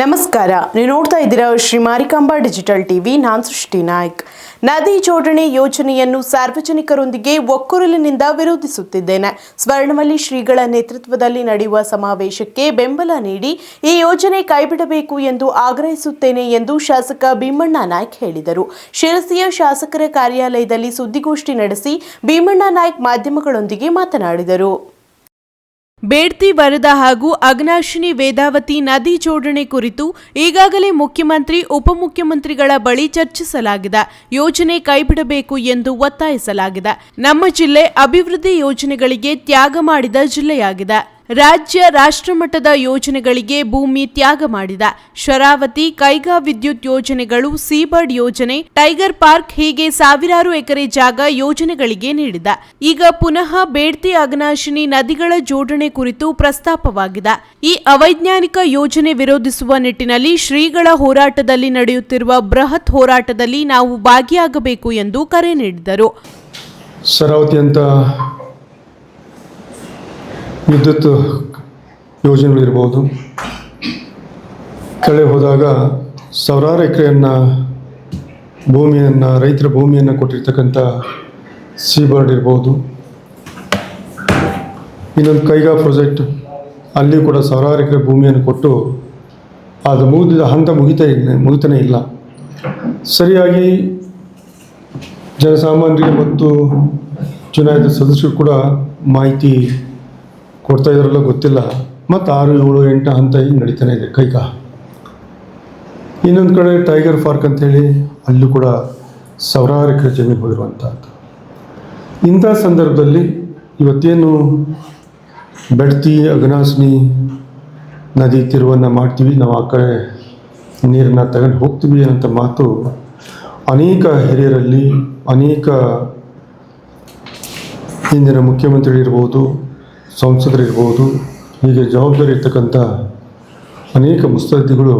ನಮಸ್ಕಾರ. ನೀವು ನೋಡ್ತಾ ಇದ್ದೀರಾ ಶ್ರೀ ಮಾರಿಕಾಂಬಾ ಡಿಜಿಟಲ್ ಟಿವಿ. ನಾನ್ ಸೃಷ್ಟಿ ನಾಯ್ಕ್. ನದಿ ಜೋಡಣೆ ಯೋಜನೆಯನ್ನು ಸಾರ್ವಜನಿಕರೊಂದಿಗೆ ಒಕ್ಕೊರಲಿನಿಂದ ವಿರೋಧಿಸುತ್ತಿದ್ದೇನೆ. ಸ್ವರ್ಣವಲ್ಲಿ ಶ್ರೀಗಳ ನೇತೃತ್ವದಲ್ಲಿ ನಡೆಯುವ ಸಮಾವೇಶಕ್ಕೆ ಬೆಂಬಲ ನೀಡಿ ಈ ಯೋಜನೆ ಕೈಬಿಡಬೇಕು ಎಂದು ಆಗ್ರಹಿಸುತ್ತೇನೆ ಎಂದು ಶಾಸಕ ಭೀಮಣ್ಣ ನಾಯ್ಕ್ ಹೇಳಿದರು. ಶಿರಸಿಯ ಶಾಸಕರ ಕಾರ್ಯಾಲಯದಲ್ಲಿ ಸುದ್ದಿಗೋಷ್ಠಿ ನಡೆಸಿ ಭೀಮಣ್ಣ ನಾಯ್ಕ್ ಮಾಧ್ಯಮಗಳೊಂದಿಗೆ ಮಾತನಾಡಿದರು. ಬೇಡ್ತಿ ವರದಾ ಹಾಗೂ ಅಗ್ನಾಶಿನಿ ವೇದಾವತಿ ನದಿ ಜೋಡಣೆ ಕುರಿತು ಈಗಾಗಲೇ ಮುಖ್ಯಮಂತ್ರಿ, ಉಪಮುಖ್ಯಮಂತ್ರಿಗಳ ಬಳಿ ಚರ್ಚಿಸಲಾಗಿದೆ. ಯೋಜನೆ ಕೈಬಿಡಬೇಕು ಎಂದು ಒತ್ತಾಯಿಸಲಾಗಿದೆ. ನಮ್ಮ ಜಿಲ್ಲೆ ಅಭಿವೃದ್ಧಿ ಯೋಜನೆಗಳಿಗೆ ತ್ಯಾಗ ಮಾಡಿದ ಜಿಲ್ಲೆಯಾಗಿದೆ. ರಾಜ್ಯ ರಾಷ್ಟ್ರಮಟ್ಟದ ಯೋಜನೆಗಳಿಗೆ ಭೂಮಿ ತ್ಯಾಗ ಮಾಡಿದ ಶರಾವತಿ ಕೈಗಾ ವಿದ್ಯುತ್ ಯೋಜನೆಗಳು, ಸೀಬರ್ಡ್ ಯೋಜನೆ, ಟೈಗರ್ ಪಾರ್ಕ್ ಹೀಗೆ ಸಾವಿರಾರು ಎಕರೆ ಜಾಗ ಯೋಜನೆಗಳಿಗೆ ನೀಡಿದ. ಈಗ ಪುನಃ ಬೇಡ್ತಿ ಅಗ್ನಾಶಿನಿ ನದಿಗಳ ಜೋಡಣೆ ಕುರಿತು ಪ್ರಸ್ತಾಪವಾಗಿದೆ. ಈ ಅವೈಜ್ಞಾನಿಕ ಯೋಜನೆ ವಿರೋಧಿಸುವ ನಿಟ್ಟಿನಲ್ಲಿ ಶ್ರೀಗಳ ಹೋರಾಟದಲ್ಲಿ ನಡೆಯುತ್ತಿರುವ ಬೃಹತ್ ಹೋರಾಟದಲ್ಲಿ ನಾವು ಭಾಗಿಯಾಗಬೇಕು ಎಂದು ಕರೆ ನೀಡಿದರು. ಶರಾವತಿ ಅಂತ ವಿದ್ಯುತ್ ಯೋಜನೆಗಳಿರ್ಬೋದು. ಕಳೆ ಹೋದಾಗ ಸಾವಿರಾರು ಎಕರೆಯನ್ನು ಭೂಮಿಯನ್ನು, ರೈತರ ಭೂಮಿಯನ್ನು ಕೊಟ್ಟಿರ್ತಕ್ಕಂಥ ಸೀಬರ್ಡ್ ಇರ್ಬೋದು. ಇನ್ನೊಂದು ಕೈಗಾ ಪ್ರಾಜೆಕ್ಟ್, ಅಲ್ಲಿ ಕೂಡ ಸಾವಿರಾರು ಎಕರೆ ಭೂಮಿಯನ್ನು ಕೊಟ್ಟು ಅದು ಮುಗಿದ ಹಂತ ಮುಗಿತಾ ಇಲ್ಲ, ಮುಗಿತಾನೇ ಇಲ್ಲ. ಸರಿಯಾಗಿ ಜನಸಾಮಾನ್ಯರಿಗೆ ಮತ್ತು ಚುನಾಯಿತ ಸದಸ್ಯರು ಕೂಡ ಮಾಹಿತಿ ಕೊಡ್ತಾ ಇದ್ರಲ್ಲ ಗೊತ್ತಿಲ್ಲ. ಮತ್ತು ಆರು, ಏಳು, ಎಂಟು ಹಂತ ಹಿಂಗೆ ನಡೀತಾನೆ ಇದೆ ಕೈಕ. ಇನ್ನೊಂದು ಕಡೆ ಟೈಗರ್ ಪಾರ್ಕ್ ಅಂತೇಳಿ ಅಲ್ಲೂ ಕೂಡ ಸಾವಿರಾರು ಎಕರೆ ಜಮೀನು ಹೋಗಿರುವಂಥದ್ದು ಇಂಥ ಸಂದರ್ಭದಲ್ಲಿ ಇವತ್ತೇನು ಬೆಡ್ತಿ ಅಗನಾಸಿನಿ ನದಿ ತಿರುವನ್ನು ಮಾಡ್ತೀವಿ, ನಾವು ಆ ಕಡೆ ನೀರನ್ನ ತಗೊಂಡು ಹೋಗ್ತೀವಿ ಅಂತ ಮಾತು ಅನೇಕ ಹಿರಿಯರಲ್ಲಿ, ಅನೇಕ ಹಿಂದಿನ ಮುಖ್ಯಮಂತ್ರಿಗಳಿರ್ಬೋದು ಸಂಸದರಿರ್ಬೋದು, ಹೀಗೆ ಜವಾಬ್ದಾರಿ ಇರ್ತಕ್ಕಂಥ ಅನೇಕ ಮುಸ್ತದ್ದಿಗಳು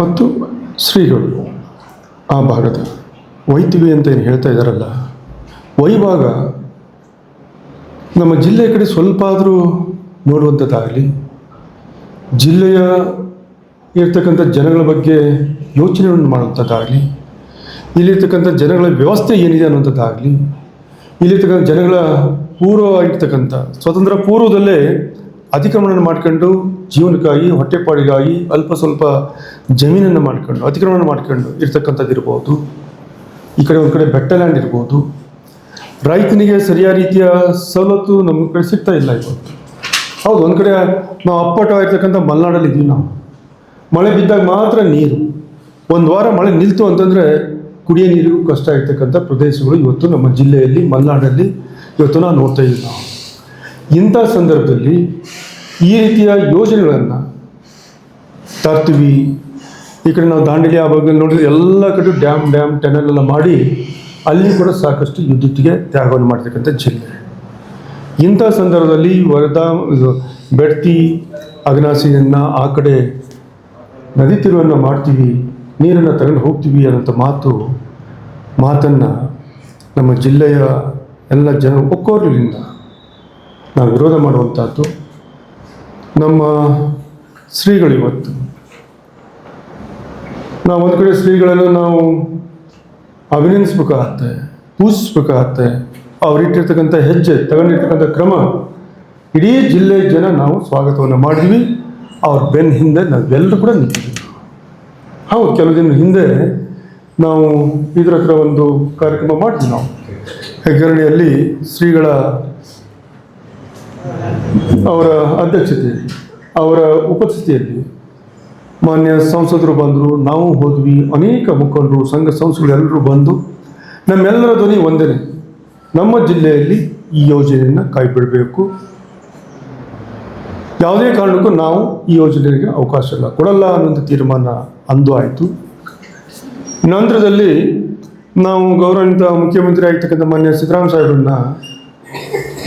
ಮತ್ತು ಶ್ರೀಗಳು ಆ ಭಾಗದ ಒಯ್ತೀವಿ ಅಂತ ಏನು ಹೇಳ್ತಾ ಇದ್ದಾರಲ್ಲ, ವೈಭಾಗ ನಮ್ಮ ಜಿಲ್ಲೆ ಕಡೆ ಸ್ವಲ್ಪ ಆದರೂ ನೋಡುವಂಥದ್ದಾಗಲಿ, ಜಿಲ್ಲೆಯ ಇರ್ತಕ್ಕಂಥ ಜನಗಳ ಬಗ್ಗೆ ಯೋಚನೆಯನ್ನು ಮಾಡುವಂಥದ್ದಾಗಲಿ, ಇಲ್ಲಿರ್ತಕ್ಕಂಥ ಜನಗಳ ವ್ಯವಸ್ಥೆ ಏನಿದೆ ಅನ್ನುವಂಥದ್ದಾಗಲಿ, ಇಲ್ಲಿರ್ತಕ್ಕಂಥ ಜನಗಳ ಪೂರ್ವವಾಗಿರ್ತಕ್ಕಂಥ, ಸ್ವತಂತ್ರ ಪೂರ್ವದಲ್ಲೇ ಅತಿಕ್ರಮಣ ಮಾಡ್ಕೊಂಡು ಜೀವನಕ್ಕಾಗಿ, ಹೊಟ್ಟೆಪಾಡಿಗಾಗಿ ಅಲ್ಪ ಸ್ವಲ್ಪ ಜಮೀನನ್ನು ಮಾಡ್ಕೊಂಡು ಅತಿಕ್ರಮಣ ಮಾಡ್ಕೊಂಡು ಇರ್ತಕ್ಕಂಥದ್ದು ಇರ್ಬೋದು. ಈ ಕಡೆ ಒಂದು ಕಡೆ ಬೆಟ್ಟ ಲ್ಯಾಂಡ್ ಇರ್ಬೋದು. ರೈತನಿಗೆ ಸರಿಯಾದ ರೀತಿಯ ಸವಲತ್ತು ನಮ್ಮ ಕಡೆ ಸಿಗ್ತಾ ಇಲ್ಲ ಇವತ್ತು ಹೌದು, ಒಂದು ಕಡೆ ನಾವು ಅಪ್ಪಟವಾಗಿರ್ತಕ್ಕಂಥ ಮಲೆನಾಡಲ್ಲಿ ಇದ್ದೀವಿ ನಾವು. ಮಳೆ ಬಿದ್ದಾಗ ಮಾತ್ರ ನೀರು. ಒಂದು ವಾರ ಮಳೆ ನಿಲ್ತು ಅಂತಂದರೆ ಕುಡಿಯೋ ನೀರಿಗೂ ಕಷ್ಟ ಇರ್ತಕ್ಕಂಥ ಪ್ರದೇಶಗಳು ಇವತ್ತು ನಮ್ಮ ಜಿಲ್ಲೆಯಲ್ಲಿ, ಮಲೆನಾಡಲ್ಲಿ ಇವತ್ತು ನಾವು ನೋಡ್ತಾ ಇದ್ದೀವಿ ನಾವು ಇಂಥ ಸಂದರ್ಭದಲ್ಲಿ ಈ ರೀತಿಯ ಯೋಜನೆಗಳನ್ನು ತರ್ತೀವಿ. ಈ ಕಡೆ ನಾವು ದಾಂಡೇಲಿ ಆ ಭಾಗದಲ್ಲಿ ನೋಡಿದ್ರೆ ಎಲ್ಲ ಕಡೆ ಡ್ಯಾಮ್ ಡ್ಯಾಮ್, ಟೆನಲ್ ಎಲ್ಲ ಮಾಡಿ ಅಲ್ಲಿ ಕೂಡ ಸಾಕಷ್ಟು ವಿದ್ಯುತ್ತಿಗೆ ತ್ಯಾಗವನ್ನು ಮಾಡ್ತಕ್ಕಂಥ ಜಿಲ್ಲೆ. ಇಂಥ ಸಂದರ್ಭದಲ್ಲಿ ವರದಾ ಬೆಡ್ತಿ, ಅಗ್ನಾಸಿಯನ್ನು ಆ ಕಡೆ ನದಿ ತಿರುವನ್ನು ಮಾಡ್ತೀವಿ, ನೀರನ್ನು ತಗೊಂಡು ಹೋಗ್ತೀವಿ ಅನ್ನೋಂಥ ಮಾತು, ಮಾತನ್ನು ನಮ್ಮ ಜಿಲ್ಲೆಯ ಎಲ್ಲ ಜನ ಒಕ್ಕೋರ್ಲಿಂದ ನಾವು ವಿರೋಧ ಮಾಡುವಂಥದ್ದು ನಮ್ಮ ಶ್ರೀಗಳು ಇವತ್ತು ನಾವು ಒಂದು ಕಡೆ ಶ್ರೀಗಳನ್ನು ನಾವು ಅಭಿನಂದಿಸ್ಬೇಕಾಗತ್ತೆ, ಪೂಜಿಸ್ಬೇಕಾಗತ್ತೆ. ಅವರಿಟ್ಟಿರ್ತಕ್ಕಂಥ ಹೆಜ್ಜೆ, ತಗೊಂಡಿರ್ತಕ್ಕಂಥ ಕ್ರಮ, ಇಡೀ ಜಿಲ್ಲೆ ಜನ ನಾವು ಸ್ವಾಗತವನ್ನು ಮಾಡಿದ್ವಿ. ಅವ್ರ ಬೆನ್ನ ಹಿಂದೆ ನಾವೆಲ್ಲರೂ ಕೂಡ ನಿಂತಿದ್ದೀವಿ. ಹೌದು, ಕೆಲವು ದಿನ ಹಿಂದೆ ನಾವು ಇದ್ರ ಒಂದು ಕಾರ್ಯಕ್ರಮ ಮಾಡಿದ್ವಿ ನಾವು. ಹೆಗ್ಗರಣಿಯಲ್ಲಿ ಶ್ರೀಗಳ ಅವರ ಅಧ್ಯಕ್ಷತೆ ಅವರ ಉಪಸ್ಥಿತಿಯಲ್ಲಿ ಮಾನ್ಯ ಸಂಸದರು ಬಂದರು, ನಾವು ಹೋದ್ವಿ, ಅನೇಕ ಮುಖಂಡರು, ಸಂಘ ಸಂಸ್ಥೆಗಳೆಲ್ಲರೂ ಬಂದು ನಮ್ಮೆಲ್ಲರ ಧ್ವನಿ ಒಂದೇ ನಮ್ಮ ಜಿಲ್ಲೆಯಲ್ಲಿ ಈ ಯೋಜನೆಯನ್ನು ಕೈಬಿಡಬೇಕು ಯಾವುದೇ ಕಾರಣಕ್ಕೂ ನಾವು ಈ ಯೋಜನೆಗೆ ಅವಕಾಶ ಇಲ್ಲ. ಕೊಡಲ್ಲ ಅನ್ನೋದು ತೀರ್ಮಾನ ಅಂದು ಆಯಿತು. ನಂತರದಲ್ಲಿ ನಾವು ಗೌರವಾನ್ವಿತ ಮುಖ್ಯಮಂತ್ರಿ ಆಗಿರ್ತಕ್ಕಂಥ ಮಾನ್ಯ ಸಿದ್ದರಾಮ ಸಾಹೇಬ್ರನ್ನ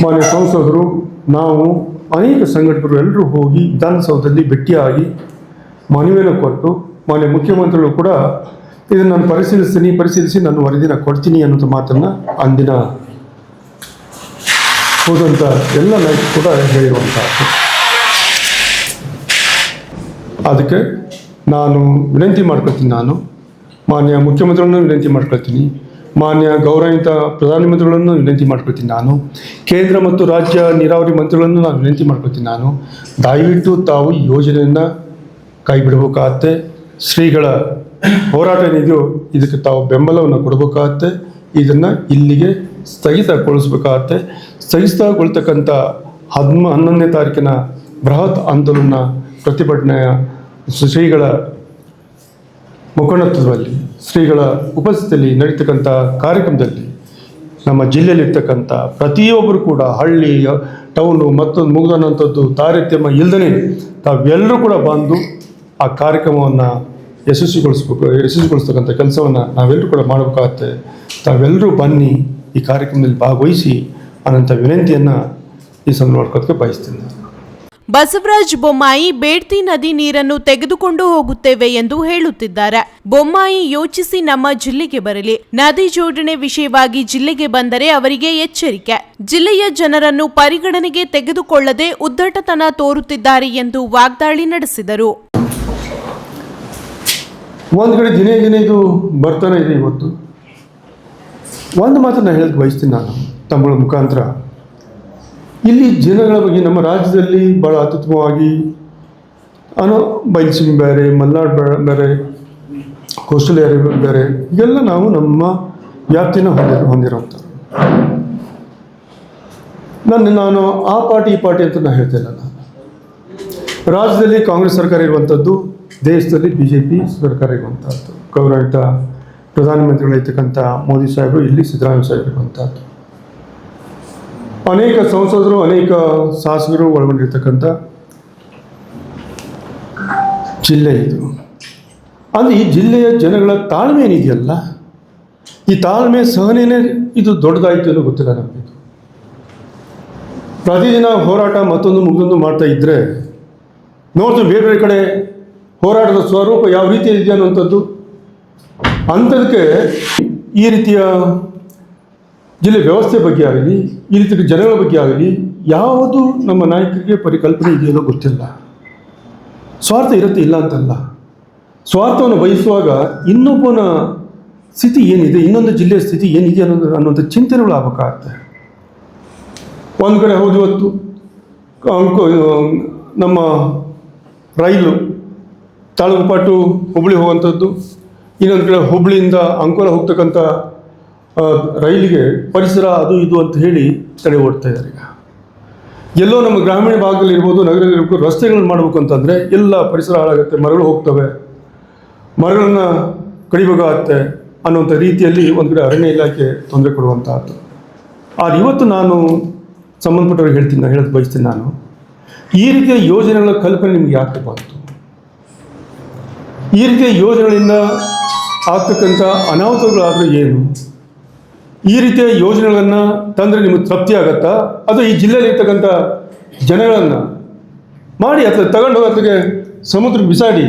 ಮಾನ್ಯ ಸಂಸದರು, ನಾವು ಅನೇಕ ಸಂಘಟಕರು ಎಲ್ಲರೂ ಹೋಗಿ ವಿಧಾನಸೌಧದಲ್ಲಿ ಭೇಟಿಯಾಗಿ ಮನವಿಯನ್ನು ಕೊಟ್ಟು ಮಾನ್ಯ ಮುಖ್ಯಮಂತ್ರಿಗಳು ಕೂಡ ಇದನ್ನು ನಾನು ಪರಿಶೀಲಿಸ್ತೀನಿ, ಪರಿಶೀಲಿಸಿ ನಾನು ವರದಿನ ಕೊಡ್ತೀನಿ ಅನ್ನೋಂಥ ಮಾತನ್ನು ಅಂದಿನ ಹೋದಂಥ ಎಲ್ಲ ನಾಯಕರು ಕೂಡ ಹೇಳಿರುವಂಥದ್ದು ಅದಕ್ಕೆ ನಾನು ವಿನಂತಿ ಮಾಡ್ಕೊತೀನಿ ನಾನು. ಮಾನ್ಯ ಮುಖ್ಯಮಂತ್ರಿಗಳನ್ನು ವಿನಂತಿ ಮಾಡ್ಕೊಳ್ತೀನಿ. ಮಾನ್ಯ ಗೌರವಿತ ಪ್ರಧಾನಮಂತ್ರಿಗಳನ್ನು ವಿನಂತಿ ಮಾಡ್ಕೊಳ್ತೀನಿ ನಾನು. ಕೇಂದ್ರ ಮತ್ತು ರಾಜ್ಯ ನೀರಾವರಿ ಮಂತ್ರಿಗಳನ್ನು ನಾನು ವಿನಂತಿ ಮಾಡ್ಕೊಳ್ತೀನಿ ನಾನು. ದಯವಿಟ್ಟು ತಾವು ಈ ಯೋಜನೆಯನ್ನು ಕೈ ಬಿಡಬೇಕಾಗತ್ತೆ ಶ್ರೀಗಳ ಹೋರಾಟ ಏನಿದೆಯೋ ಇದಕ್ಕೆ ತಾವು ಬೆಂಬಲವನ್ನು ಕೊಡಬೇಕಾಗತ್ತೆ. ಇದನ್ನು ಇಲ್ಲಿಗೆ ಸ್ಥಗಿತಗೊಳಿಸ್ಬೇಕಾಗತ್ತೆ. ಸ್ಥಗಿತಗೊಳ್ತಕ್ಕಂಥ ಹದಿಮ, ಹನ್ನೊಂದನೇ ತಾರೀಕಿನ ಬೃಹತ್ ಆಂದೋಲನ ಪ್ರತಿಭಟನೆಯ ಶ್ರೀಗಳ ಮುಖಂಡತ್ವದಲ್ಲಿ ಶ್ರೀಗಳ ಉಪಸ್ಥಿತಿಯಲ್ಲಿ ನಡೀತಕ್ಕಂಥ ಕಾರ್ಯಕ್ರಮದಲ್ಲಿ ನಮ್ಮ ಜಿಲ್ಲೆಯಲ್ಲಿರ್ತಕ್ಕಂಥ ಪ್ರತಿಯೊಬ್ಬರು ಕೂಡ ಹಳ್ಳಿ ಟೌನು ಮತ್ತೊಂದು ಮುಗಿದನ್ನಂಥದ್ದು ತಾರತಮ್ಯ ಇಲ್ಲದೇ ತಾವೆಲ್ಲರೂ ಕೂಡ ಬಂದು ಆ ಕಾರ್ಯಕ್ರಮವನ್ನು ಯಶಸ್ವಿಗೊಳಿಸ್ಬೇಕು ಯಶಸ್ವಿಗೊಳಿಸ್ತಕ್ಕಂಥ ಕೆಲಸವನ್ನು ನಾವೆಲ್ಲರೂ ಕೂಡ ಮಾಡಬೇಕಾಗತ್ತೆ ತಾವೆಲ್ಲರೂ ಬನ್ನಿ ಈ ಕಾರ್ಯಕ್ರಮದಲ್ಲಿ ಭಾಗವಹಿಸಿ ಅನ್ನೋಂಥ ವಿನಂತಿಯನ್ನು ಈ ಸಂದರ್ಭ ಮಾಡ್ಕೋದಕ್ಕೆ ಬಯಸ್ತೀನಿ. ಬಸವರಾಜ್ ಬೊಮ್ಮಾಯಿ ಬೇಡ್ತಿ ನದಿ ನೀರನ್ನು ತೆಗೆದುಕೊಂಡು ಹೋಗುತ್ತೇವೆ ಎಂದು ಹೇಳುತ್ತಿದ್ದಾರೆ. ಬೊಮ್ಮಾಯಿ ಯೋಚಿಸಿ ನಮ್ಮ ಜಿಲ್ಲೆಗೆ ಬರಲಿ. ನದಿ ಜೋಡಣೆ ವಿಷಯವಾಗಿ ಜಿಲ್ಲೆಗೆ ಬಂದರೆ ಅವರಿಗೆ ಎಚ್ಚರಿಕೆ. ಜಿಲ್ಲೆಯ ಜನರನ್ನು ಪರಿಗಣನೆಗೆ ತೆಗೆದುಕೊಳ್ಳದೆ ಉದ್ದಟತನ ತೋರುತ್ತಿದ್ದಾರೆ ಎಂದು ವಾಗ್ದಾಳಿ ನಡೆಸಿದರು. ಒಂದು ಕಡೆ ಇದು ಬರ್ತಾನೆ ಇದೆ ಇವತ್ತು. ಒಂದು ಮಾತನ್ನು ಹೇಳಕ್ಕೆ ಬಯಸ್ತೀನಿ ನಾನು ತಮ್ಮಗಳ ಮುಖಾಂತರ. ಇಲ್ಲಿ ಜನಗಳ ಬಗ್ಗೆ ನಮ್ಮ ರಾಜ್ಯದಲ್ಲಿ ಭಾಳ ಅತ್ಯುತ್ತಮವಾಗಿ ಅನೋ ಬೈಲ್ಸೀಮೆ ಬೇರೆ, ಮಲೆನಾಡು ಬೇರೆ, ಕೋಸ್ಟಲ್ ಏರಿಯಾ ಬೇರೆ, ಇವೆಲ್ಲ ನಾವು ನಮ್ಮ ವ್ಯಾಪ್ತಿನ ಹೊಂದಿ ಹೊಂದಿರುವಂಥ ನನ್ನ, ನಾನು ಆ ಪಾರ್ಟಿ, ಈ ಪಾರ್ಟಿ ಅಂತ ನಾನು ಹೇಳ್ತಿಲ್ಲ ನಾನು ರಾಜ್ಯದಲ್ಲಿ ಕಾಂಗ್ರೆಸ್ ಸರ್ಕಾರ ಇರುವಂಥದ್ದು, ದೇಶದಲ್ಲಿ ಬಿ ಜೆ ಪಿ ಸರ್ಕಾರ ಇರುವಂಥದ್ದು. ಗೌರವಿತ ಪ್ರಧಾನಮಂತ್ರಿಗಳಿರ್ತಕ್ಕಂಥ ಮೋದಿ ಸಾಹೇಬರು, ಇಲ್ಲಿ ಸಿದ್ದರಾಮಯ್ಯ ಸಾಹೇಬರು ಇರುವಂಥದ್ದು. ಅನೇಕ ಸಂಸದರು, ಅನೇಕ ಶಾಸಕರು ಒಳಗೊಂಡಿರ್ತಕ್ಕಂಥ ಜಿಲ್ಲೆ ಇದು. ಅಂದರೆ ಈ ಜಿಲ್ಲೆಯ ಜನಗಳ ತಾಳ್ಮೆ ಏನಿದೆಯಲ್ಲ, ಈ ತಾಳ್ಮೆ ಸಹನೆಯೇ ಇದು ದೊಡ್ಡದಾಯಿತು ಅನ್ನೋ ಗೊತ್ತಿಲ್ಲ ನಮಗೆ. ಪ್ರತಿದಿನ ಹೋರಾಟ ಮತ್ತೊಂದು ಮುಗಿದೊಂದು ಮಾಡ್ತಾ ಇದ್ದರೆ ನೋಡ್ತೀವಿ ಬೇರೆ ಬೇರೆ ಕಡೆ ಹೋರಾಟದ ಸ್ವರೂಪ ಯಾವ ರೀತಿ ಇದೆ ಅನ್ನುವಂಥದ್ದು. ಅಂಥದಕ್ಕೆ ಈ ರೀತಿಯ ಜಿಲ್ಲೆ ವ್ಯವಸ್ಥೆ ಬಗ್ಗೆ ಆಗಲಿ, ಈ ರೀತಿಯ ಜನಗಳ ಬಗ್ಗೆ ಆಗಲಿ, ಯಾವುದು ನಮ್ಮ ನಾಯಕರಿಗೆ ಪರಿಕಲ್ಪನೆ ಇದೆಯೋ ಗೊತ್ತಿಲ್ಲ. ಸ್ವಾರ್ಥ ಇರುತ್ತೆ ಇಲ್ಲ ಅಂತಲ್ಲ. ಸ್ವಾರ್ಥವನ್ನು ಬಯಸುವಾಗ ಇನ್ನೊಬ್ಬನ ಸ್ಥಿತಿ ಏನಿದೆ, ಇನ್ನೊಂದು ಜಿಲ್ಲೆಯ ಸ್ಥಿತಿ ಏನಿದೆ ಅನ್ನೋದು ಅನ್ನೋಂಥ ಚಿಂತನೆಗಳು ಆಗಬೇಕಾಗತ್ತೆ. ಒಂದು ಕಡೆ ಹೌದು, ಇವತ್ತು ನಮ್ಮ ರೈಲು ತಾಳಗುಪಾಟು ಹುಬ್ಳಿ ಹೋಗುವಂಥದ್ದು, ಇನ್ನೊಂದು ಕಡೆ ಹುಬ್ಳಿಯಿಂದ ಅಂಕೋಲ ಹೋಗ್ತಕ್ಕಂಥ ರೈಲಿಗೆ ಪರಿಸರ ಅದು ಇದು ಅಂತ ಹೇಳಿ ತಡೆ ಓಡ್ತಾ ಇದ್ದಾರೆ ಈಗ. ಎಲ್ಲೋ ನಮ್ಮ ಗ್ರಾಮೀಣ ಭಾಗದಲ್ಲಿ ಇರ್ಬೋದು, ನಗರದಲ್ಲಿ ಇರ್ಬೋದು, ರಸ್ತೆಗಳನ್ನು ಮಾಡಬೇಕು ಅಂತಂದರೆ ಎಲ್ಲ ಪರಿಸರ ಹಾಳಾಗುತ್ತೆ ಮರಗಳು ಹೋಗ್ತವೆ. ಮರಗಳನ್ನು ಕಡಿಬೇಕಾಗತ್ತೆ ಅನ್ನುವಂಥ ರೀತಿಯಲ್ಲಿ ಒಂದು ಕಡೆ ಅರಣ್ಯ ಇಲಾಖೆ ತೊಂದರೆ ಕೊಡುವಂತಹದ್ದು. ಆದರೆ ಇವತ್ತು ನಾನು ಸಂಬಂಧಪಟ್ಟವ್ರಿಗೆ ಹೇಳ್ತೀನಿ, ನಾನು ಹೇಳೋದು ಬಯಸ್ತೀನಿ ನಾನು. ಈ ರೀತಿಯ ಯೋಜನೆಗಳ ಕಲ್ಪನೆ ನಿಮ್ಗೆ ಯಾಕೆ ಬಂತು? ಈ ರೀತಿಯ ಯೋಜನೆಗಳಿಂದ ಆಗ್ತಕ್ಕಂಥ ಅನಾಹುತಗಳಾದರೆ ಏನು? ಈ ರೀತಿಯ ಯೋಜನೆಗಳನ್ನು ತಂದರೆ ನಿಮಗೆ ತೃಪ್ತಿ ಆಗತ್ತಾ? ಅಥವಾ ಈ ಜಿಲ್ಲೆಯಲ್ಲಿ ಇರ್ತಕ್ಕಂಥ ಜನಗಳನ್ನು ಮಾಡಿ ಅಥವಾ ತಗೊಂಡು ಅದಕ್ಕೆ ಸಮುದ್ರಕ್ಕೆ ಬಿಸಾಡಿ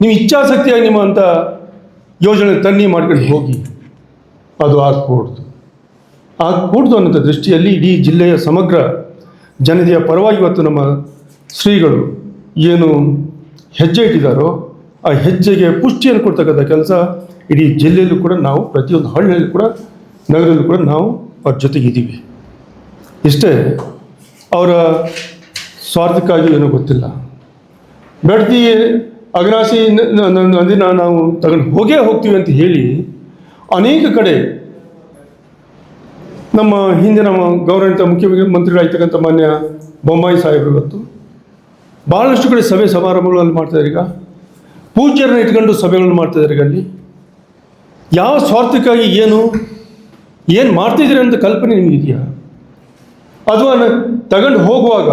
ನೀವು ಇಚ್ಛಾಸಕ್ತಿಯಾಗಿ ನಿಮ್ಮ ಅಂತ ಯೋಜನೆ ತನ್ನಿ ಮಾಡ್ಕೊಂಡು ಹೋಗಿ. ಅದು ಆಗಕೂಡ್ದು ಆಗಕೂಡ್ದು ಅನ್ನೋಂಥ ದೃಷ್ಟಿಯಲ್ಲಿ ಇಡೀ ಜಿಲ್ಲೆಯ ಸಮಗ್ರ ಜನತೆಯ ಪರವಾಗಿ ಇವತ್ತು ನಮ್ಮ ಶ್ರೀಗಳು ಏನು ಹೆಜ್ಜೆ ಇಟ್ಟಿದ್ದಾರೋ ಆ ಹೆಜ್ಜೆಗೆ ಪುಷ್ಟಿಯನ್ನು ಕೊಡ್ತಕ್ಕಂಥ ಕೆಲಸ ಇಡೀ ಜಿಲ್ಲೆಯಲ್ಲೂ ಕೂಡ ನಾವು ಪ್ರತಿಯೊಂದು ಹಳ್ಳಿಯಲ್ಲೂ ಕೂಡ ನಗರದಲ್ಲೂ ಕೂಡ ನಾವು ಅವ್ರ ಜೊತೆಗೆ ಇದ್ದೀವಿ. ಇಷ್ಟೇ, ಅವರ ಸ್ವಾರ್ಥಕ್ಕಾಗಿ ಏನೂ ಗೊತ್ತಿಲ್ಲ. ಬೆಡ್ತಿ ಅಗ್ರಾಸಿ ನದಿನ ನಾವು ತಗೊಂಡು ಹೋಗೇ ಹೋಗ್ತೀವಿ ಅಂತ ಹೇಳಿ ಅನೇಕ ಕಡೆ ನಮ್ಮ ಹಿಂದಿನ ಗೌರವಿತ ಮುಖ್ಯಮಂತ್ರಿಗಳಾಗಿರ್ತಕ್ಕಂಥ ಮಾನ್ಯ ಬೊಮ್ಮಾಯಿ ಸಾಹೇಬರು ಇವತ್ತು ಭಾಳಷ್ಟು ಕಡೆ ಸಭೆ ಸಮಾರಂಭಗಳಲ್ಲಿ ಮಾಡ್ತಾಯಿದ್ದಾರೆ ಈಗ. ಪೂಜ್ಯರನ್ನ ಇಟ್ಕೊಂಡು ಸಭೆಗಳನ್ನು ಮಾಡ್ತಾಯಿದ್ದಾರೆ ಅಲ್ಲಿ. ಯಾವ ಸ್ವಾರ್ಥಕ್ಕಾಗಿ ಏನು ಏನು ಮಾಡ್ತಿದ್ದೀರಿ ಅಂತ ಕಲ್ಪನೆ ನಿಮಗಿದೆಯಾ ಅಥವಾ ತಗೊಂಡು ಹೋಗುವಾಗ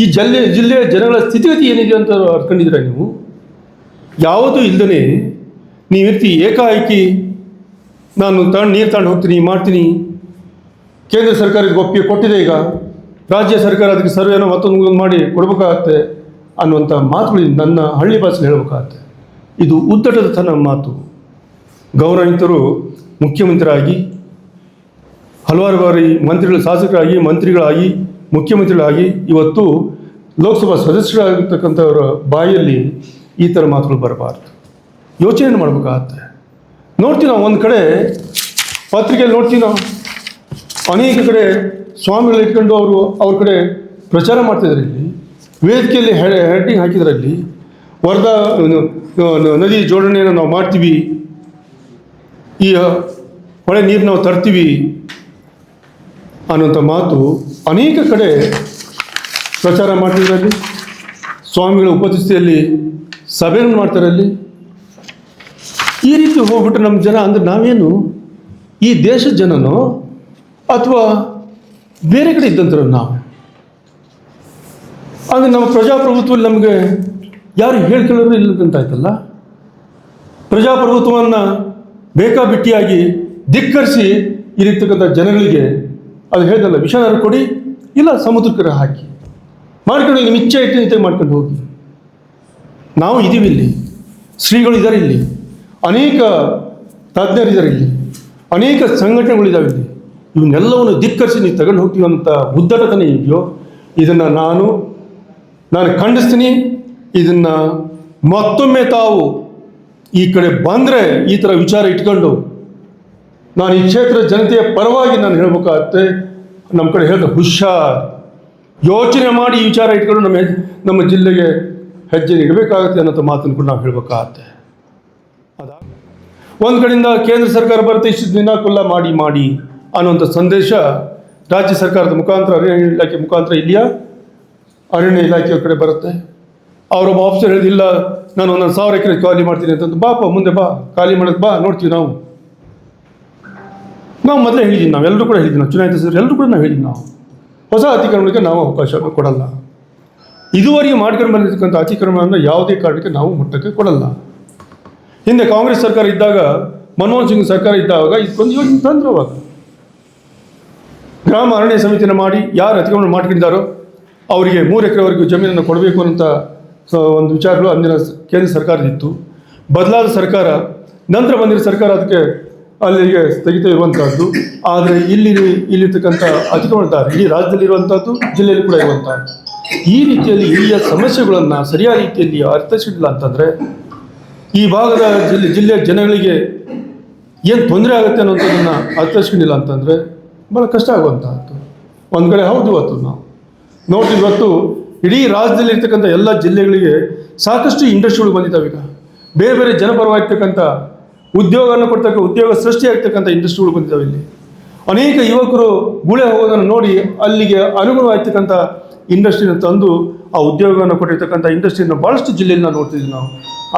ಈ ಜಿಲ್ಲೆ ಜಿಲ್ಲೆಯ ಜನಗಳ ಸ್ಥಿತಿಗತಿ ಏನಿದೆ ಅಂತ ಅರ್ಕೊಂಡಿದ್ದೀರಾ ನೀವು? ಯಾವುದೂ ಇಲ್ಲದೇ ನೀವು ಇರ್ತಿ ಏಕಾಏಕಿ, ನಾನು ತಗೊಂಡು ನೀರು ತಗೊಂಡು ಹೋಗ್ತೀನಿ, ಮಾಡ್ತೀನಿ. ಕೇಂದ್ರ ಸರ್ಕಾರ ಇದಕ್ಕೆ ಒಪ್ಪಿಗೆ ಕೊಟ್ಟಿದೆ ಈಗ. ರಾಜ್ಯ ಸರ್ಕಾರ ಅದಕ್ಕೆ ಸರ್ವೇನೋ ಮತ್ತೊಂದು ಮಾಡಿ ಕೊಡಬೇಕಾಗತ್ತೆ ಅನ್ನುವಂಥ ಮಾತುಗಳು ನನ್ನ ಹಳ್ಳಿ ಭಾಷೆಯಲ್ಲಿ ಹೇಳಬೇಕಾಗತ್ತೆ. ಇದು ಉದ್ದಟದ ತನ್ನ ಮಾತು. ಗೌರವಿತರು ಮುಖ್ಯಮಂತ್ರಿಯಾಗಿ ಹಲವಾರು ಬಾರಿ ಮಂತ್ರಿಗಳು ಶಾಸಕರಾಗಿ, ಮಂತ್ರಿಗಳಾಗಿ, ಮುಖ್ಯಮಂತ್ರಿಗಳಾಗಿ ಇವತ್ತು ಲೋಕಸಭಾ ಸದಸ್ಯರಾಗಿರ್ತಕ್ಕಂಥವರ ಬಾಯಲ್ಲಿ ಈ ಥರ ಮಾತುಗಳು ಬರಬಾರ್ದು. ಯೋಚನೆ ಮಾಡಬೇಕಾಗತ್ತೆ. ನೋಡ್ತೀವಿ ನಾವು ಒಂದು ಕಡೆ ಪತ್ರಿಕೆಯಲ್ಲಿ ನೋಡ್ತೀವಿ ನಾವು. ಅನೇಕ ಕಡೆ ಸ್ವಾಮಿಗಳು ಇಟ್ಕೊಂಡು ಅವರು ಅವ್ರ ಕಡೆ ಪ್ರಚಾರ ಮಾಡ್ತಿದ್ದಾರೆ ಇಲ್ಲಿ. ವೇದಿಕೆಯಲ್ಲಿ ಹೆಡ್ಡಿಂಗ್ ಹಾಕಿದ್ದಾರೆ ವರದಾ ನದಿ ಜೋಡಣೆಯನ್ನು ನಾವು ಮಾಡ್ತೀವಿ. ಈ ಹೊಳೆ ನೀರು ನಾವು ತರ್ತೀವಿ. ಅನ್ನುವಂಥ ಮಾತು ಅನೇಕ ಕಡೆ ಪ್ರಚಾರ ಮಾಡ್ತಿದ್ರಲ್ಲಿ, ಸ್ವಾಮಿಗಳ ಉಪಸ್ಥಿತಿಯಲ್ಲಿ ಸಭೆಯನ್ನು ಮಾಡ್ತಾರೆ ಅಲ್ಲಿ ಈ ರೀತಿ ಹೋಗ್ಬಿಟ್ರೆ ನಮ್ಮ ಜನ ಅಂದರೆ ನಾವೇನು? ಈ ದೇಶದ ಜನನೋ? ಅಥವಾ ಬೇರೆ ಕಡೆ ಇದ್ದಂತರ ನಾವು? ಅಂದರೆ ನಮ್ಮ ಪ್ರಜಾಪ್ರಭುತ್ವದಲ್ಲಿ ನಮಗೆ ಯಾರು ಹೇಳ್ಕೊಳ್ಳೋರು ಇಲ್ಲದಂತಾಯ್ತಲ್ಲ ಪ್ರಜಾಪ್ರಭುತ್ವವನ್ನು ಬೇಕಾಬಿಟ್ಟಿಯಾಗಿ ಧಿಕ್ಕರಿಸಿ ಇಲ್ಲಿರ್ತಕ್ಕಂಥ ಜನಗಳಿಗೆ ಅದು ಹೇಳ್ದಲ್ಲ ವಿಷಾರ ಕೊಡಿ, ಇಲ್ಲ ಸಮುದ್ರಕ್ಕೆ ಹಾಕಿ. ಮಾಡ್ಕೊಂಡು ನಿಮ್ಮ ಇಚ್ಛೆ ಇಟ್ಟು ನಿಂತೆ ಮಾಡ್ಕೊಂಡು ಹೋಗಿ. ನಾವು ಇದೀವಿ ಇಲ್ಲಿ. ಶ್ರೀಗಳು ಇದ್ದಾರೆ ಇಲ್ಲಿ. ಅನೇಕ ತಜ್ಞರಿದ್ದಾರೆ ಇಲ್ಲಿ. ಅನೇಕ ಸಂಘಟನೆಗಳಿದ್ದಾವೆ ಇಲ್ಲಿ. ಇವನ್ನೆಲ್ಲವನ್ನು ಧಿಕ್ಕರಿಸಿ ನೀವು ತಗೊಂಡು ಹೋಗ್ತೀವಂಥ ಉದ್ದಟತನ ಇದೆಯೋ, ಇದನ್ನು ನಾನು ನಾನು ಖಂಡಿಸ್ತೀನಿ. ಇದನ್ನು ಮತ್ತೊಮ್ಮೆ ತಾವು ಈ ಕಡೆ ಬಂದರೆ ಈ ಥರ ವಿಚಾರ ಇಟ್ಕೊಂಡು ನಾನು ಈ ಕ್ಷೇತ್ರದ ಜನತೆಯ ಪರವಾಗಿ ನಾನು ಹೇಳಬೇಕಾಗತ್ತೆ, ನಮ್ಮ ಕಡೆ ಹೇಳಿದ ಹುಷಾರ್. ಯೋಚನೆ ಮಾಡಿ ಈ ವಿಚಾರ ಇಟ್ಕೊಂಡು ನಮ್ಮ ನಮ್ಮ ಜಿಲ್ಲೆಗೆ ಹೆಜ್ಜೆ ಇಡಬೇಕಾಗತ್ತೆ ಅನ್ನೋ ಮಾತನ್ನು ಕೂಡ ನಾವು ಹೇಳಬೇಕಾಗತ್ತೆ. ಅದಾ ಒಂದು ಕಡೆಯಿಂದ ಕೇಂದ್ರ ಸರ್ಕಾರ ಬರುತ್ತೆ, ಇಷ್ಟು ದಿನ ಕೊಲ್ಲ ಮಾಡಿ ಮಾಡಿ ಅನ್ನುವಂಥ ಸಂದೇಶ ರಾಜ್ಯ ಸರ್ಕಾರದ ಮುಖಾಂತರ, ಅರಣ್ಯ ಇಲಾಖೆ ಮುಖಾಂತರ ಇಲ್ಲಿಯ? ಅರಣ್ಯ ಇಲಾಖೆಯ ಕಡೆ ಬರುತ್ತೆ. ಅವರೊಬ್ಬ ಆಫೀಸರ್ ಹೇಳಿದಿಲ್ಲ ನಾನು ಒಂದೊಂದು ಸಾವಿರ ಎಕರೆ ಖಾಲಿ ಮಾಡ್ತೀನಿ ಅಂತಂದು ಬಾಪ ಮುಂದೆ ಬಾ, ಖಾಲಿ ಮಾಡೋದು ಬಾ, ನೋಡ್ತೀವಿ ನಾವು. ನಾವು ಮೊದಲೇ ಹೇಳಿದ್ದೀವಿ ನಾವು ಎಲ್ಲರೂ ಕೂಡ ಹೇಳಿದ್ದೀವಿ ನಾವು ಚುನಾಯಿತ ಸದಸ್ಯರು ಎಲ್ಲರೂ ಕೂಡ ನಾವು ಹೇಳಿದ್ದೀವಿ ನಾವು ಹೊಸ ಅತಿಕ್ರಮಣಕ್ಕೆ ನಾವು ಅವಕಾಶ ಕೊಡಲ್ಲ. ಇದುವರೆಗೆ ಮಾಡ್ಕೊಂಡು ಬಂದಿರತಕ್ಕಂಥ ಅತಿಕ್ರಮಣವನ್ನು ಯಾವುದೇ ಕಾರಣಕ್ಕೆ ನಾವು ಮುಟ್ಟಕ್ಕೆ ಕೊಡಲ್ಲ. ಹಿಂದೆ ಕಾಂಗ್ರೆಸ್ ಸರ್ಕಾರ ಇದ್ದಾಗ ಮನಮೋಹನ್ ಸಿಂಗ್ ಸರ್ಕಾರ ಇದ್ದಾಗ ಇದಕ್ಕೊಂದು ಯೋಜನೆ ತಂದ್ರು ಅವಾಗ. ಗ್ರಾಮ ಅರಣ್ಯ ಸಮಿತಿಯನ್ನು ಮಾಡಿ ಯಾರು ಅತಿಕ್ರಮಣ ಮಾಡ್ಕೊಂಡಿದ್ದಾರೋ ಅವರಿಗೆ ಮೂರು ಎಕರೆವರೆಗೂ ಜಮೀನನ್ನು ಕೊಡಬೇಕು ಅಂತ ಒಂದು ವಿಚಾರಗಳು ಅಂದಿನ ಕೇಂದ್ರ ಸರ್ಕಾರದಿತ್ತು ಬದಲಾದ ಸರ್ಕಾರ, ನಂತರ ಬಂದಿರೋ ಸರ್ಕಾರ ಅದಕ್ಕೆ ಅಲ್ಲಿಗೆ ಸ್ಥಗಿತ ಇರುವಂತಹದ್ದು ಆದರೆ ಇಲ್ಲಿ ಇಲ್ಲಿರ್ತಕ್ಕಂಥ ಅತಿಕ್ರಮಣದಾರ, ಇಡೀ ರಾಜ್ಯದಲ್ಲಿರುವಂಥದ್ದು ಜಿಲ್ಲೆಯಲ್ಲಿ ಕೂಡ ಇರುವಂಥದ್ದು ಈ ರೀತಿಯಲ್ಲಿ ಇಲ್ಲಿಯ ಸಮಸ್ಯೆಗಳನ್ನು ಸರಿಯಾದ ರೀತಿಯಲ್ಲಿ ಅರ್ಥೈಸಿಲ್ಲ ಅಂತಂದರೆ, ಈ ಭಾಗದ ಜಿಲ್ಲೆ, ಜಿಲ್ಲೆಯ ಜನಗಳಿಗೆ ಏನು ತೊಂದರೆ ಆಗುತ್ತೆ ಅನ್ನೋಂಥದ್ದನ್ನು ಅರ್ಥೈಸ್ಕೊಂಡಿಲ್ಲ ಅಂತಂದರೆ ಭಾಳ ಕಷ್ಟ ಆಗುವಂತಹದ್ದು. ಒಂದು ಕಡೆ ಹೌದು ಇವತ್ತು ನಾವು. ನೋಡಿ ಇವತ್ತು ಇಡೀ ರಾಜ್ಯದಲ್ಲಿ ಇರ್ತಕ್ಕಂಥ ಎಲ್ಲ ಜಿಲ್ಲೆಗಳಿಗೆ ಸಾಕಷ್ಟು ಇಂಡಸ್ಟ್ರಿಗಳು ಬಂದಿದ್ದಾವೆ ಈಗ ಬೇರೆ ಬೇರೆ ಜನಪರವಾಗಿರ್ತಕ್ಕಂಥ ಉದ್ಯೋಗವನ್ನು ಕೊಡ್ತಕ್ಕ ಉದ್ಯೋಗ ಸೃಷ್ಟಿಯಾಗ್ತಕ್ಕಂಥ ಇಂಡಸ್ಟ್ರಿಗಳು ಬಂದಿದ್ದಾವೆ ಇಲ್ಲಿ. ಅನೇಕ ಯುವಕರು ಗುಳೆ ಹೋಗೋದನ್ನು ನೋಡಿ ಅಲ್ಲಿಗೆ ಅನುಗುಣವಾಗಿರ್ತಕ್ಕಂಥ ಇಂಡಸ್ಟ್ರಿನ ತಂದು ಆ ಉದ್ಯೋಗವನ್ನು ಕೊಟ್ಟಿರ್ತಕ್ಕಂಥ ಇಂಡಸ್ಟ್ರಿಯನ್ನು ಭಾಳಷ್ಟು ಜಿಲ್ಲೆಯಲ್ಲಿ ನಾವು ನೋಡ್ತಿದ್ವಿ ನಾವು.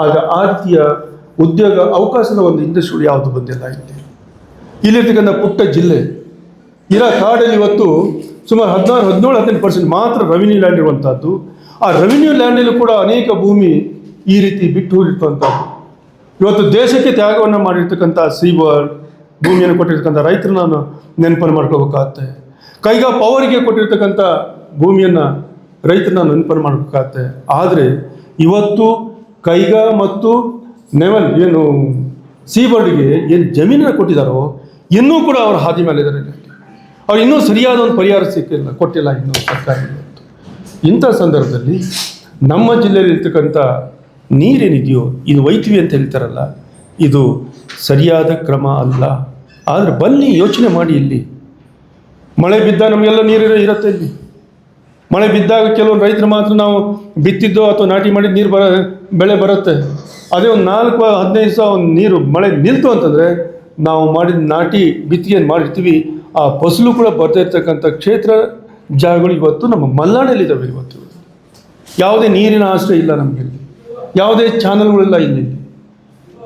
ಆಗ ಆ ರೀತಿಯ ಉದ್ಯೋಗ ಅವಕಾಶದ ಒಂದು ಇಂಡಸ್ಟ್ರಿಗಳು ಯಾವುದು ಬಂದಿಲ್ಲ ಇಲ್ಲಿ. ಇಲ್ಲಿರ್ತಕ್ಕಂಥ ಪುಟ್ಟ ಜಿಲ್ಲೆ. ಇರೋ ಕಾಡಲ್ಲಿ ಇವತ್ತು ಸುಮಾರು ಹದಿನಾರು, ಹದಿನೇಳು, ಹದಿನೆಂಟು ಪರ್ಸೆಂಟ್ ಮಾತ್ರ ರೆವಿನ್ಯೂ ಲ್ಯಾಂಡ್ ಇರುವಂಥದ್ದು ಆ ರೆವಿನ್ಯೂ ಲ್ಯಾಂಡಲ್ಲೂ ಕೂಡ ಅನೇಕ ಭೂಮಿ ಈ ರೀತಿ ಬಿಟ್ಟು ಹೋಗಿರ್ತಕ್ಕಂಥದ್ದು. ಇವತ್ತು ದೇಶಕ್ಕೆ ತ್ಯಾಗವನ್ನು ಮಾಡಿರ್ತಕ್ಕಂಥ ಸೀಬರ್, ಭೂಮಿಯನ್ನು ಕೊಟ್ಟಿರ್ತಕ್ಕಂಥ ರೈತರನ್ನ ನಾನು ನೆನಪನ್ನು ಮಾಡ್ಕೋಬೇಕಾಗತ್ತೆ ಕೈಗಾ ಪವರ್ಗೆ ಕೊಟ್ಟಿರ್ತಕ್ಕಂಥ ಭೂಮಿಯನ್ನು ರೈತರನ್ನ ನೆನಪನ್ನು ಮಾಡ್ಬೇಕಾಗತ್ತೆ ಆದರೆ ಇವತ್ತು ಕೈಗಾ ಮತ್ತು ನೆವಲ್ ಏನು ಸೀಬರ್ಡ್ಗೆ ಏನು ಜಮೀನನ್ನು ಕೊಟ್ಟಿದ್ದಾರೋ ಇನ್ನೂ ಕೂಡ ಅವರ ಹಾದಿ ಮೇಲೆ ಇದ್ದಾರೆ. ಅವ್ರು ಇನ್ನೂ ಸರಿಯಾದ ಒಂದು ಪರಿಹಾರ ಸಿಕ್ಕಿಲ್ಲ, ಕೊಟ್ಟಿಲ್ಲ ಇನ್ನೂ ಸರ್ಕಾರ ಇಂಥ ಸಂದರ್ಭದಲ್ಲಿ ನಮ್ಮ ಜಿಲ್ಲೆಯಲ್ಲಿ ಇರ್ತಕ್ಕಂಥ ನೀರೇನಿದೆಯೋ, ಇದು ಒಯ್ತೀವಿ ಅಂತ ಹೇಳ್ತಾರಲ್ಲ, ಇದು ಸರಿಯಾದ ಕ್ರಮ ಅಲ್ಲ. ಆದರೆ ಬನ್ನಿ, ಯೋಚನೆ ಮಾಡಿ ಇಲ್ಲಿ. ಮಳೆ ಬಿದ್ದಾಗ ನಮಗೆಲ್ಲ ನೀರು ಇರುತ್ತೆ ಇಲ್ಲಿ. ಮಳೆ ಬಿದ್ದಾಗ ಕೆಲವೊಂದು ರೈತರು ಮಾತ್ರ ನಾವು ಬಿತ್ತಿದ್ದು ಅಥವಾ ನಾಟಿ ಮಾಡಿದ ನೀರು ಬರ, ಬೆಳೆ ಬರುತ್ತೆ. ಅದೇ ಒಂದು ನಾಲ್ಕು, ಹದಿನೈದು ಸಾವಿರ ಒಂದು ನೀರು ಮಳೆ ನಿಲ್ತು ಅಂತಂದರೆ ನಾವು ಮಾಡಿದ ನಾಟಿ, ಬಿತ್ತಿಗೆಯನ್ನು ಮಾಡಿರ್ತೀವಿ. ಆ ಫಸಲು ಕೂಡ ಬರ್ತಾ ಇರ್ತಕ್ಕಂಥ ಕ್ಷೇತ್ರ ಜಾಗಗಳು ಇವತ್ತು ನಮ್ಮ ಮಲೆನಾಡಲ್ಲಿದ್ದಾವೆ ಇವತ್ತು. ಯಾವುದೇ ನೀರಿನ ಆಶ್ರಯ ಇಲ್ಲ ನಮಗೆ ಯಾವುದೇ ಚಾನಲ್ಗಳಿಲ್ಲ ಇಲ್ಲಿ.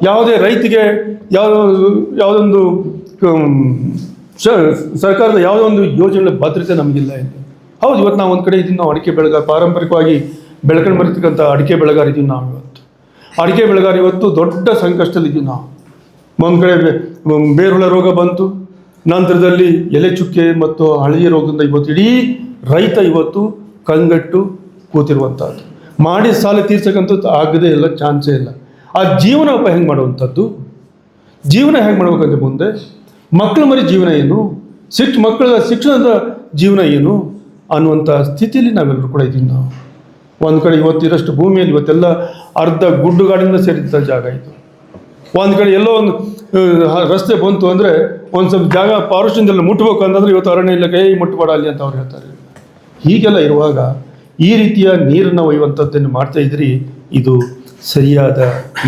ಯಾವುದೇ ರೈತಿಗೆ ಯಾವ, ಯಾವುದೊಂದು ಸರ್ಕಾರದ ಯಾವುದೋ ಒಂದು ಯೋಜನೆಗಳ ಭದ್ರತೆ ನಮಗಿಲ್ಲ ಇಲ್ಲಿ. ಹೌದು, ಇವತ್ತು ನಾವು ಒಂದು ಕಡೆ ಇದ್ದೀವಿ, ನಾವು ಅಡಿಕೆ ಬೆಳೆಗಾರ ಪಾರಂಪರಿಕವಾಗಿ ಬೆಳ್ಕೊಂಡು ಬರ್ತಕ್ಕಂಥ ಅಡಿಕೆ ಬೆಳೆಗಾರ ಇದ್ದೀವಿ ನಾವು ಇವತ್ತು. ಅಡಿಕೆ ಬೆಳೆಗಾರ ಇವತ್ತು ದೊಡ್ಡ ಸಂಕಷ್ಟದಲ್ಲಿದ್ದೀವಿ ನಾವು. ಒಂದು ಕಡೆ ಬೇರುಳ ರೋಗ ಬಂತು, ನಂತರದಲ್ಲಿ ಎಲೆ ಚುಕ್ಕೆ ಮತ್ತು ಹಳೆಯ ರೋಗದಿಂದ ಇವತ್ತು ಇಡೀ ರೈತ ಇವತ್ತು ಕಂಗಟ್ಟು ಕೂತಿರುವಂಥದ್ದು ಮಾಡಿ ಸಾಲ ತೀರ್ಸಕ್ಕಂಥದ್ದು ಆಗದೇ ಇಲ್ಲ, ಚಾನ್ಸೇ ಇಲ್ಲ. ಆ ಜೀವನ ಒಬ್ಬ ಹೆಂಗೆ ಮಾಡುವಂಥದ್ದು? ಜೀವನ ಹೆಂಗೆ ಮಾಡ್ಬೇಕಂದ್ರೆ ಮುಂದೆ ಮಕ್ಕಳ ಮರಿ ಜೀವನ ಏನು? ಶಿಕ್ಷ, ಮಕ್ಕಳ ಶಿಕ್ಷಣದ ಜೀವನ ಏನು? ಅನ್ನುವಂಥ ಸ್ಥಿತಿಯಲ್ಲಿ ನಾವೆಲ್ಲರೂ ಕೂಡ ಇದ್ದೀವಿ ನಾವು. ಒಂದು ಕಡೆ ಇವತ್ತಿರಷ್ಟು ಭೂಮಿಯಲ್ಲಿ ಇವತ್ತೆಲ್ಲ ಅರ್ಧ ಗುಡ್ಡುಗಾಡಿಂದ ಸೇರಿದ್ದ ಜಾಗ ಇದು. ಒಂದು ಕಡೆ ಎಲ್ಲೋ ಒಂದು ರಸ್ತೆ ಬಂತು ಅಂದರೆ ಒಂದು ಸ್ವಲ್ಪ ಜಾಗ ಪಾರುಷನ್ದಲ್ಲಿ ಮುಟ್ಬೇಕು ಅಂತಂದ್ರೆ ಇವತ್ತು ಅರಣ್ಯ ಇಲ್ಲ ಕೈ ಮುಟ್ಟಬೇಡ ಅಲ್ಲಿ ಅಂತ ಅವ್ರು ಹೇಳ್ತಾರೆ. ಹೀಗೆಲ್ಲ ಇರುವಾಗ ಈ ರೀತಿಯ ನೀರನ್ನು ಒಯ್ಯುವಂಥದ್ದನ್ನು ಮಾಡ್ತಾ ಇದ್ರಿ ಇದು ಸರಿಯಾದ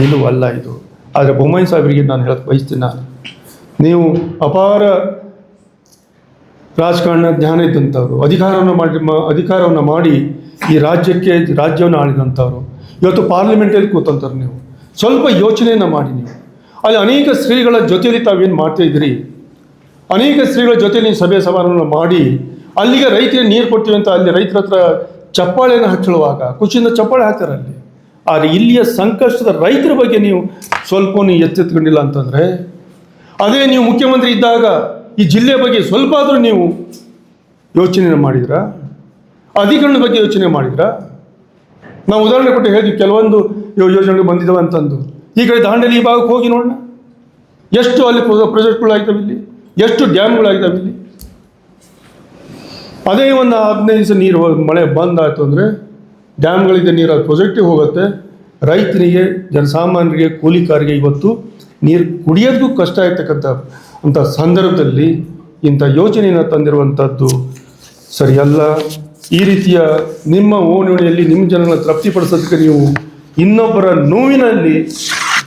ನಿಲುವಲ್ಲ ಇದು. ಆದರೆ ಬೊಮ್ಮಾಯಿ ಸಾಹೇಬರಿಗೆ ನಾನು ಹೇಳಕ್ಕೆ ಬಯಸ್ತೀನಿ ನಾನು. ನೀವು ಅಪಾರ ರಾಜಕಾರಣ ಜ್ಞಾನ ಇದ್ದಂಥವ್ರು, ಅಧಿಕಾರವನ್ನು ಮಾಡಿ ಅಧಿಕಾರವನ್ನು ಮಾಡಿ ಈ ರಾಜ್ಯಕ್ಕೆ, ರಾಜ್ಯವನ್ನು ಆಳಿದಂಥವ್ರು, ಇವತ್ತು ಪಾರ್ಲಿಮೆಂಟಲ್ಲಿ ಕೂತಂತಾರೆ ನೀವು. ಸ್ವಲ್ಪ ಯೋಚನೆಯನ್ನು ಮಾಡಿ ನೀವು. ಅಲ್ಲಿ ಅನೇಕ ಸ್ತ್ರೀಗಳ ಜೊತೆಯಲ್ಲಿ ತಾವೇನು ಮಾಡ್ತಾ ಇದ್ರಿ ಅನೇಕ ಸ್ತ್ರೀಗಳ ಜೊತೆ ನೀವು ಸಭೆ ಸಮಾರಂಭ ಮಾಡಿ, ಅಲ್ಲಿಗೆ ರೈತರಿಗೆ ನೀರು ಕೊಡ್ತೀವಿ ಅಂತ ಅಲ್ಲಿ ರೈತರ ಹತ್ರ ಚಪ್ಪಾಳೆಯನ್ನು ಹಚ್ಚಳುವಾಗ ಖುಷಿಯಿಂದ ಚಪ್ಪಾಳೆ ಹಾಕ್ತಾರೆ ಅಲ್ಲಿ ಆದರೆ ಇಲ್ಲಿಯ ಸಂಕಷ್ಟದ ರೈತರ ಬಗ್ಗೆ ನೀವು ಸ್ವಲ್ಪ ಎತ್ತೆತ್ಕೊಂಡಿಲ್ಲ ಅಂತಂದರೆ, ಅದೇ ನೀವು ಮುಖ್ಯಮಂತ್ರಿ ಇದ್ದಾಗ ಈ ಜಿಲ್ಲೆ ಬಗ್ಗೆ ಸ್ವಲ್ಪ ಆದರೂ ನೀವು ಯೋಚನೆ ಮಾಡಿದ್ರ? ಅಧಿಕರಣದ ಬಗ್ಗೆ ಯೋಚನೆ ಮಾಡಿದ್ರಾ? ನಾವು ಉದಾಹರಣೆ ಕೊಟ್ಟು ಹೇಳಿದ್ವಿ, ಕೆಲವೊಂದು ಯೋಜನೆಗಳು ಬಂದಿದ್ದಾವೆ ಅಂತಂದು. ಈ ಕಡೆ ದಾಂಡೇಲಿ ಈ ಭಾಗಕ್ಕೆ ಹೋಗಿ ನೋಡೋಣ. ಎಷ್ಟು ಅಲ್ಲಿ ಪ್ರಾಜೆಕ್ಟ್ಗಳಾಗಿದ್ದಾವೆ ಇಲ್ಲಿ? ಎಷ್ಟು ಡ್ಯಾಮ್ಗಳಾಗಿದ್ದಾವೆ ಇಲ್ಲಿ? ಅದೇ ಒಂದು ಹದಿನೈದು ದಿವಸ ನೀರು ಮಳೆ ಬಂದಾಯಿತು ಅಂದರೆ ಡ್ಯಾಮ್ಗಳಿಂದ ನೀರು ಅದು ಪ್ರೊಜೆಕ್ಟಿಗೆ ಹೋಗುತ್ತೆ. ರೈತರಿಗೆ, ಜನಸಾಮಾನ್ಯರಿಗೆ ಕೂಲಿಕಾರಿಗೆ ಇವತ್ತು ನೀರು ಕುಡಿಯೋದಕ್ಕೂ ಕಷ್ಟ ಆಗ್ತಕ್ಕಂಥ ಅಂಥ ಸಂದರ್ಭದಲ್ಲಿ ಇಂಥ ಯೋಚನೆಯನ್ನು ತಂದಿರುವಂಥದ್ದು ಸರಿಯಲ್ಲ ಈ ರೀತಿಯ ನಿಮ್ಮ ಓಣಿಯಲ್ಲಿ ನಿಮ್ಮ ಜನಗಳನ್ನ ತೃಪ್ತಿಪಡಿಸೋದಕ್ಕೆ ನೀವು ಇನ್ನೊಬ್ಬರ ನೋವಿನಲ್ಲಿ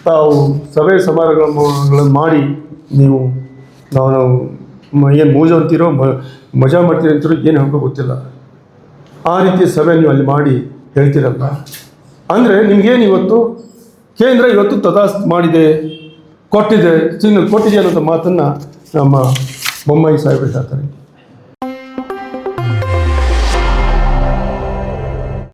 ತಾವು ಸಭೆ ಸಮಾರಂಭಗಳನ್ನು ಮಾಡಿ ನೀವು ನಾವು ಏನು ಮೋಜ ಅಂತೀರೋ, ಮ, ಮಜಾ ಮಾಡ್ತೀರಿ ಅಂತೀರೋ, ಏನು ಹಂಗೋ ಗೊತ್ತಿಲ್ಲ. ಆ ರೀತಿ ಸಭೆ ನೀವು ಅಲ್ಲಿ ಮಾಡಿ ಹೇಳ್ತೀರಲ್ಲ ಅಂದರೆ ನಿಮಗೇನು ಇವತ್ತು? ಕೇಂದ್ರ ಇವತ್ತು ತದಾಸ್ ಮಾಡಿದೆ, ಕೊಟ್ಟಿದೆ, ಸಿಗ್ನಲ್ ಕೊಟ್ಟಿದೆ ಅನ್ನೋಂಥ ಮಾತನ್ನು ನಮ್ಮ ಬೊಮ್ಮಾಯಿ ಸಾಹೇಬರು ಹೇಳ್ತಾರೆ.